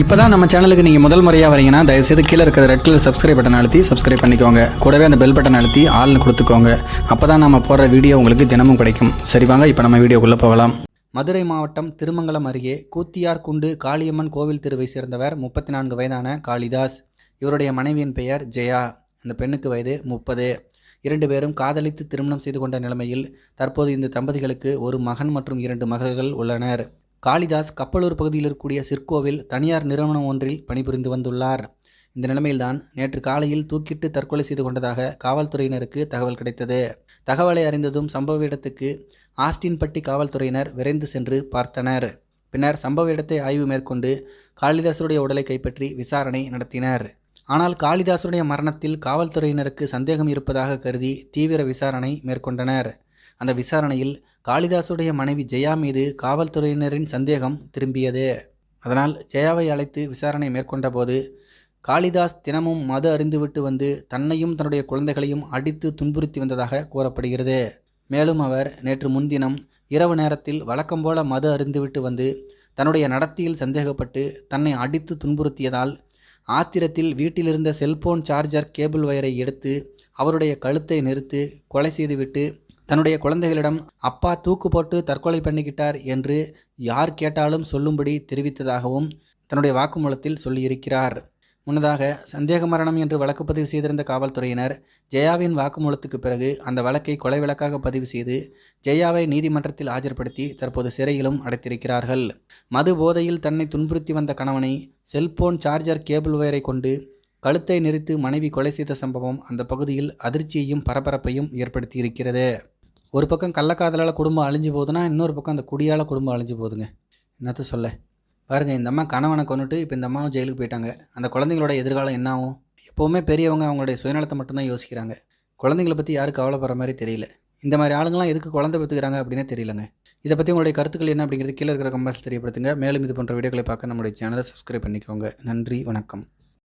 இப்போ தான் நம்ம சேனலுக்கு நீங்கள் முதல் முறையாக வரீங்கன்னா தயவுசெய்து கீழே இருக்கிற ரெட் கலர் சப்ஸ்கிரைப் பட்டன் அழுத்தி சப்ஸ்கிரைப் பண்ணிக்கோங்க. கூடவே அந்த பெல் பட்டன் அழுத்தி ஆள்னு கொடுத்துக்கோங்க. அப்போ தான் நம்ம போடுற வீடியோ உங்களுக்கு தினமும் கிடைக்கும். சரி வாங்க இப்போ நம்ம வீடியோக்குள்ளே போகலாம். மதுரை மாவட்டம் திருமங்கலம் அருகே கூத்தியார் குண்டு காளியம்மன் கோவில் தெருவை சேர்ந்தவர் முப்பத்தி நான்கு வயதான காளிதாஸ். இவருடைய மனைவியின் பெயர் ஜெயா. அந்த பெண்ணுக்கு வயது முப்பது. இரண்டு பேரும் காதலித்து திருமணம் செய்து கொண்ட நிலைமையில் தற்போது இந்த தம்பதிகளுக்கு ஒரு மகன் மற்றும் இரண்டு மகள்கள் உள்ளனர். காளிதாஸ் கப்பலூர் பகுதியில் இருக்கக்கூடிய சிற்கோவில் தனியார் நிறுவனம் ஒன்றில் பணிபுரிந்து வந்துள்ளார். இந்த நிலைமையில்தான் நேற்று காலையில் தூக்கிட்டு தற்கொலை செய்து கொண்டதாக காவல்துறையினருக்கு தகவல் கிடைத்தது. தகவலை அறிந்ததும் சம்பவ இடத்துக்கு ஆஸ்டின்பட்டி காவல்துறையினர் விரைந்து சென்று பார்த்தனர். பின்னர் சம்பவ இடத்தை ஆய்வு மேற்கொண்டு காளிதாசருடைய உடலை கைப்பற்றி விசாரணை நடத்தினர். ஆனால் காளிதாசருடைய மரணத்தில் காவல்துறையினருக்கு சந்தேகம் இருப்பதாக கருதி தீவிர விசாரணை மேற்கொண்டனர். அந்த விசாரணையில் காளிதாசுடைய மனைவி ஜெயா மீது காவல்துறையினரின் சந்தேகம் திரும்பியது. அதனால் ஜெயாவை அழைத்து விசாரணை மேற்கொண்டபோது காளிதாஸ் தினமும் மது அறிந்துவிட்டு வந்து தன்னையும் தன்னுடைய குழந்தைகளையும் அடித்து துன்புறுத்தி வந்ததாக கூறப்படுகிறது. மேலும் அவர் நேற்று முன்தினம் இரவு நேரத்தில் வழக்கம் போல மது அருந்துவிட்டு வந்து தன்னுடைய நடத்தியில் சந்தேகப்பட்டு தன்னை அடித்து துன்புறுத்தியதால் ஆத்திரத்தில் வீட்டிலிருந்த செல்போன் சார்ஜர் கேபிள் வயரை எடுத்து அவருடைய கழுத்தை நிறுத்து கொலை செய்துவிட்டு தன்னுடைய குழந்தைகளிடம் அப்பா தூக்கு போட்டு தற்கொலை பண்ணிக்கிட்டார் என்று யார் கேட்டாலும் சொல்லும்படி தெரிவித்ததாகவும் தன்னுடைய வாக்குமூலத்தில் சொல்லியிருக்கிறார். முன்னதாக சந்தேக மரணம் என்று வழக்கு பதிவு செய்திருந்த காவல்துறையினர் ஜெயாவின் வாக்குமூலத்துக்கு பிறகு அந்த வழக்கை கொலை வழக்காக பதிவு செய்து ஜெயாவை நீதிமன்றத்தில் ஆஜர்படுத்தி தற்போது சிறையிலும் அடைத்திருக்கிறார்கள். மது போதையில் தன்னை துன்புறுத்தி வந்த கணவனை செல்போன் சார்ஜர் கேபிள் வயரை கொண்டு கழுத்தை நெரித்து மனைவி கொலை செய்த சம்பவம் அந்த பகுதியில் அதிர்ச்சியையும் பரபரப்பையும் ஏற்படுத்தி இருக்கிறது ஒரு பக்கம் கள்ளக்காதலால் குடும்பம் அழிஞ்சு போகுதுன்னா இன்னொரு பக்கம் அந்த குடியால் குடும்பம் அழிஞ்சு போகுதுங்க. என்னத்த சொல்ல? பாருங்கள் இந்த அம்மா கணவனை கொண்டுட்டு இப்போ இந்த அம்மாவும் ஜெயிலுக்கு போயிட்டாங்க. அந்த குழந்தைங்களோட எதிர்காலம் என்ன ஆகும்? எப்போவுமே பெரியவங்க அவங்களுடைய சுயநலத்தை மட்டும்தான் யோசிக்கிறாங்க. குழந்தைங்களை பற்றி யாரும் கவலைப்படுற மாதிரி தெரியல. இந்த மாதிரி ஆளுங்களாம் எதுக்கு குழந்தை பெற்றுக்கிறாங்க அப்படின்னே தெரியலங்க. இதை பற்றி உங்களுடைய கருத்துக்கள் என்ன அப்படிங்கிறது கீழே இருக்கிற கம்பாஸ் தெரியப்படுத்துங்க. மேலும் இது போன்ற வீடியோக்களை பார்க்க நம்முடைய சேனலை சப்ஸ்கிரைப் பண்ணிக்கோங்க. நன்றி வணக்கம்.